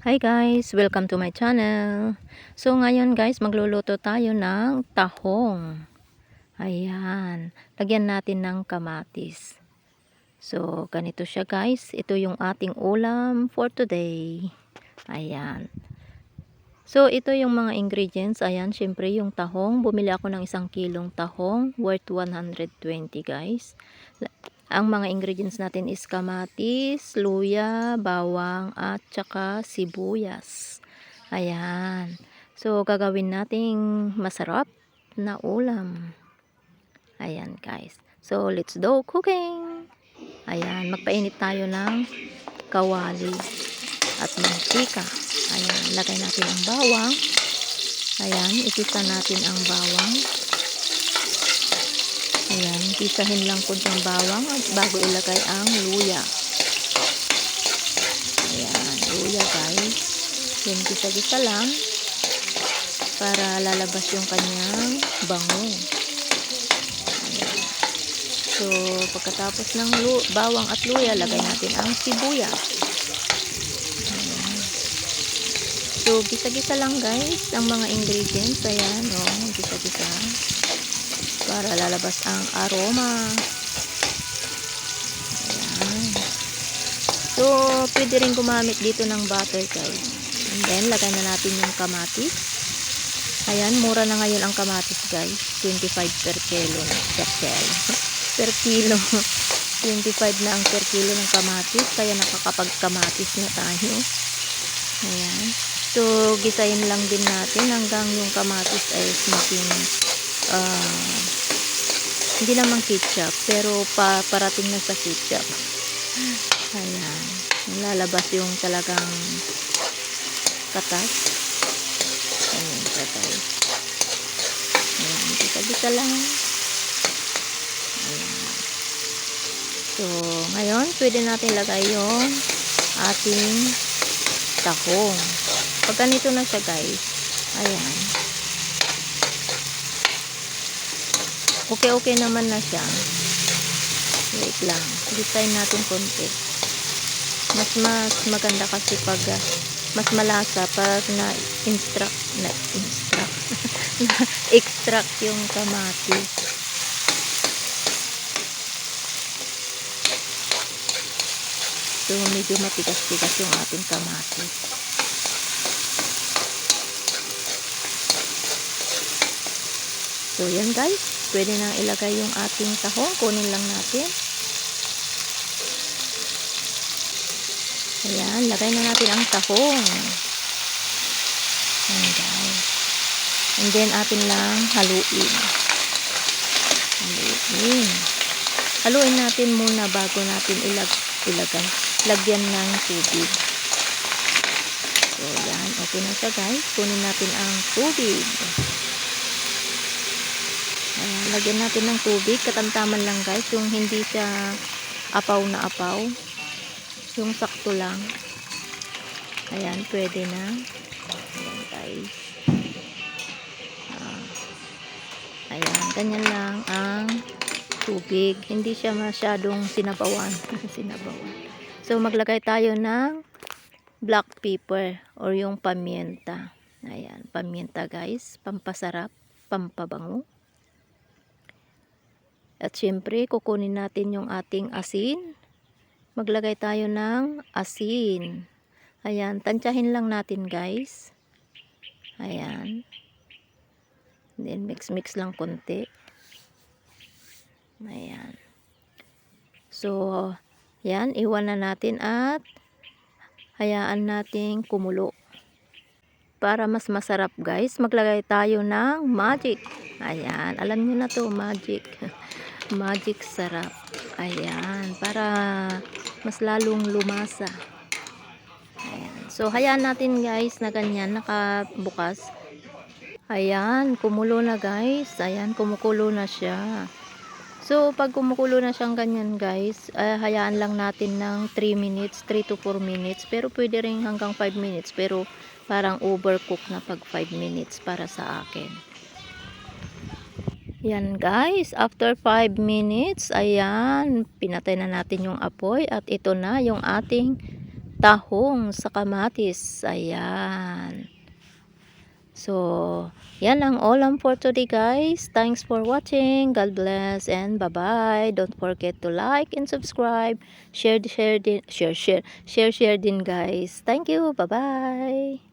Hi guys! Welcome to my channel. So ngayon guys, magluluto tayo ng tahong. Ayan. Lagyan natin ng kamatis. So ganito siya guys. Ito yung ating ulam for today. Ayan. So ito yung mga ingredients. Ayan, syempre yung tahong. Bumili ako ng isang kilong tahong worth 120 guys. Ang mga ingredients natin is kamatis, luya, bawang, at saka sibuyas. Ayan. So, gagawin nating masarap na ulam. Ayan, guys. So, let's do cooking. Ayan, magpainit tayo ng kawali at mantika. Ayan, lagay natin ang bawang. Ayan, ikisa natin ang bawang. Ayan, pisahin lang po ng bawang at bago ilagay ang luya. Ayan, luya guys. Yan, gisa-gisa lang para lalabas yung kanyang bango. So, pagkatapos ng bawang at luya, lagay natin ang sibuyas. So, gisa-gisa lang guys ang mga ingredients. Ayan, oh, gisa-gisa para lalabas ang aroma. Ayan. So, pwede rin gumamit dito ng butter guys. And then, lagay na natin yung kamatis. Ayan, mura na ngayon ang kamatis guys. 25 per kilo. Per kilo. per kilo. 25 na ang per kilo ng kamatis. Kaya nakakapagkamatis na tayo. Ayan. So, gisayin lang din natin hanggang yung kamatis ay maging ah, hindi naman ketchup, pero pa, parating na sa ketchup. Ayan. Lalabas yung talagang katas. Ayan, katay. Ayan, kita-kita lang. Ayan. So, ngayon, pwede natin lagay yung ating tahong. Pag ganito na siya, guys. Ayan. Okay-okay naman na siya. Wait lang. Design natin konti. Mas mas maganda kasi pag ah, mas malasa pag na instruct na instruct na extract yung kamatis. So medyo matigas-tigas yung ating kamatis. So yan guys, pwede nang ilagay yung ating tahong. Kunin lang natin. Ayan, lagay na natin ang tahong. Ayan guys. And then atin lang haluin. Haluin. Haluin natin muna bago natin ilag ilagay. Lagyan ng tubig. So yan, okay na siya guys. Kunin natin ang tubig. Ayan, lagyan natin ng tubig. Katamtaman lang guys. Yung hindi siya apaw na apaw. Yung sakto lang. Ayan, pwede na. Ayan guys. Ah. Ayan, ganyan lang ang tubig. Hindi siya masyadong sinabawan. sinabawan. So, maglagay tayo ng black pepper or yung pamienta. Ayan, pamienta guys. Pampasarap, pampabango. At syempre, kukunin natin yung ating asin. Maglagay tayo ng asin. Ayan, tansyahin lang natin guys. Ayan. Then mix-mix lang konti. Ayan. So, yan, iwan na natin at hayaan nating kumulo. Para mas masarap guys, maglagay tayo ng magic. Ayan, alam niyo na to, magic. magic sarap. Ayan, para mas lalong lumasa. Ayan. So, hayaan natin guys na ganyan, nakabukas. Ayan, kumulo na guys. Ayan, kumukulo na siya. So, pag kumukulo na siyang ganyan guys, uh, hayaan lang natin ng 3 minutes, 3 to 4 minutes. Pero pwede rin hanggang 5 minutes. Pero parang overcook na pag 5 minutes para sa akin. Yan guys, after 5 minutes, ayan, pinatay na natin yung apoy at ito na yung ating tahong sa kamatis. Ayan. So, yan ang ulam for today guys. Thanks for watching. God bless and bye-bye. Don't forget to like and subscribe. Share, share din, share, share, share, share din guys. Thank you. Bye-bye.